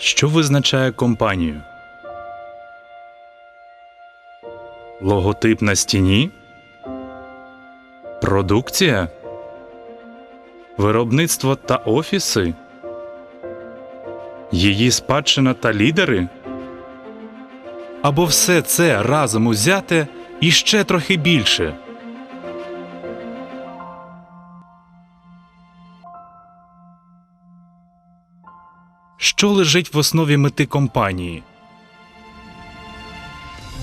Що визначає компанію? Логотип на стіні? Продукція? Виробництво та офіси? Її спадщина та лідери? Або все це разом узяте і ще трохи більше. Що лежить в основі мети компанії?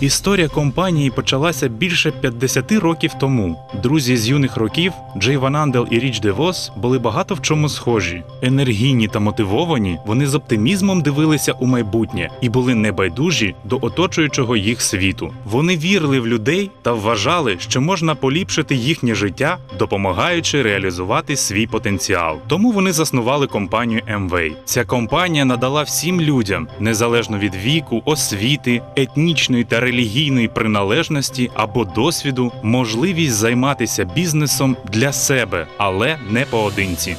Історія компанії почалася більше 50 років тому. Друзі з юних років Джей Ван Андел і Річ Девос були багато в чому схожі. Енергійні та мотивовані, вони з оптимізмом дивилися у майбутнє і були небайдужі до оточуючого їх світу. Вони вірили в людей та вважали, що можна поліпшити їхнє життя, допомагаючи реалізувати свій потенціал. Тому вони заснували компанію Amway. Ця компанія надала всім людям, незалежно від віку, освіти, етнічної та релігійної приналежності або досвіду, можливість займатися бізнесом для себе, але не поодинці.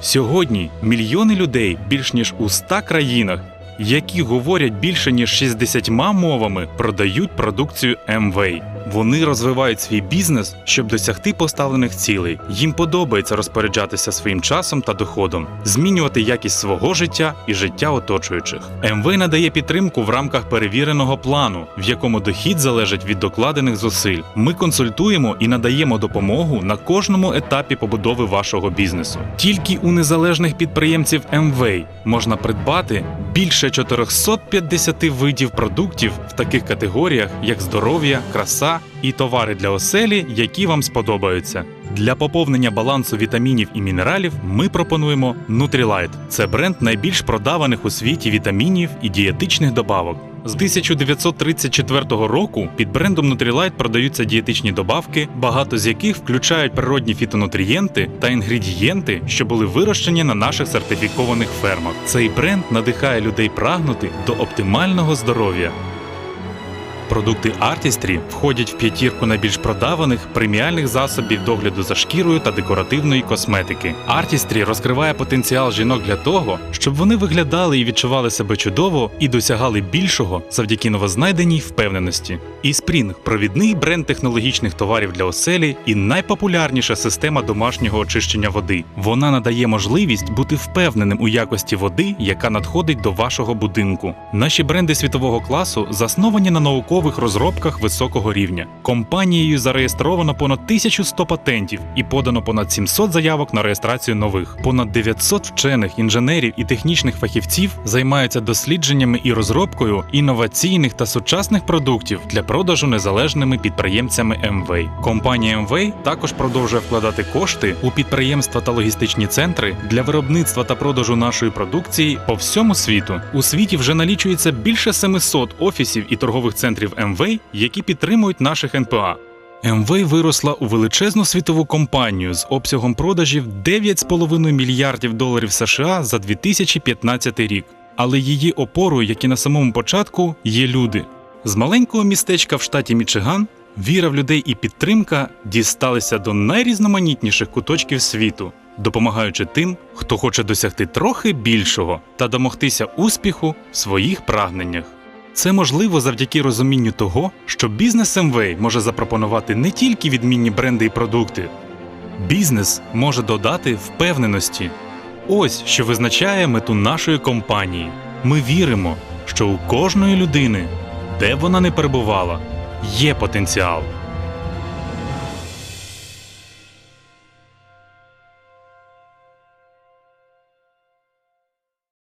Сьогодні мільйони людей більш ніж у 100 країнах, які говорять більше ніж 60 мовами, продають продукцію Amway. Вони розвивають свій бізнес, щоб досягти поставлених цілей. Їм подобається розпоряджатися своїм часом та доходом, змінювати якість свого життя і життя оточуючих. Amway надає підтримку в рамках перевіреного плану, в якому дохід залежить від докладених зусиль. Ми консультуємо і надаємо допомогу на кожному етапі побудови вашого бізнесу. Тільки у незалежних підприємців Amway можна придбати більше 450 видів продуктів в таких категоріях, як здоров'я, краса і товари для оселі, які вам сподобаються. Для поповнення балансу вітамінів і мінералів ми пропонуємо Nutrilite. Це бренд найбільш продаваних у світі вітамінів і дієтичних добавок. З 1934 року під брендом Nutrilite продаються дієтичні добавки, багато з яких включають природні фітонутрієнти та інгредієнти, що були вирощені на наших сертифікованих фермах. Цей бренд надихає людей прагнути до оптимального здоров'я. Продукти Artistry входять в п'ятірку найбільш продаваних преміальних засобів догляду за шкірою та декоративної косметики. Artistry розкриває потенціал жінок для того, щоб вони виглядали і відчували себе чудово і досягали більшого завдяки новознайденій впевненості. І Spring – провідний бренд технологічних товарів для оселі і найпопулярніша система домашнього очищення води. Вона надає можливість бути впевненим у якості води, яка надходить до вашого будинку. Наші бренди світового класу засновані на наукових розробках високого рівня. Компанією зареєстровано понад 1100 патентів і подано понад 700 заявок на реєстрацію нових. Понад 900 вчених, інженерів і технічних фахівців займаються дослідженнями і розробкою інноваційних та сучасних продуктів для продажу незалежними підприємцями Amway. Компанія Amway також продовжує вкладати кошти у підприємства та логістичні центри для виробництва та продажу нашої продукції по всьому світу. У світі вже налічується більше 700 офісів і торгових центрів Amway, які підтримують наших НПА. Amway виросла у величезну світову компанію з обсягом продажів 9,5 мільярдів доларів США за 2015 рік. Але її опорою, як і на самому початку, є люди. З маленького містечка в штаті Мічиган віра в людей і підтримка дісталися до найрізноманітніших куточків світу, допомагаючи тим, хто хоче досягти трохи більшого та домогтися успіху в своїх прагненнях. Це можливо завдяки розумінню того, що бізнес Мвей може запропонувати не тільки відмінні бренди і продукти. Бізнес може додати впевненості. Ось що визначає мету нашої компанії. Ми віримо, що у кожної людини, де б вона не перебувала, є потенціал.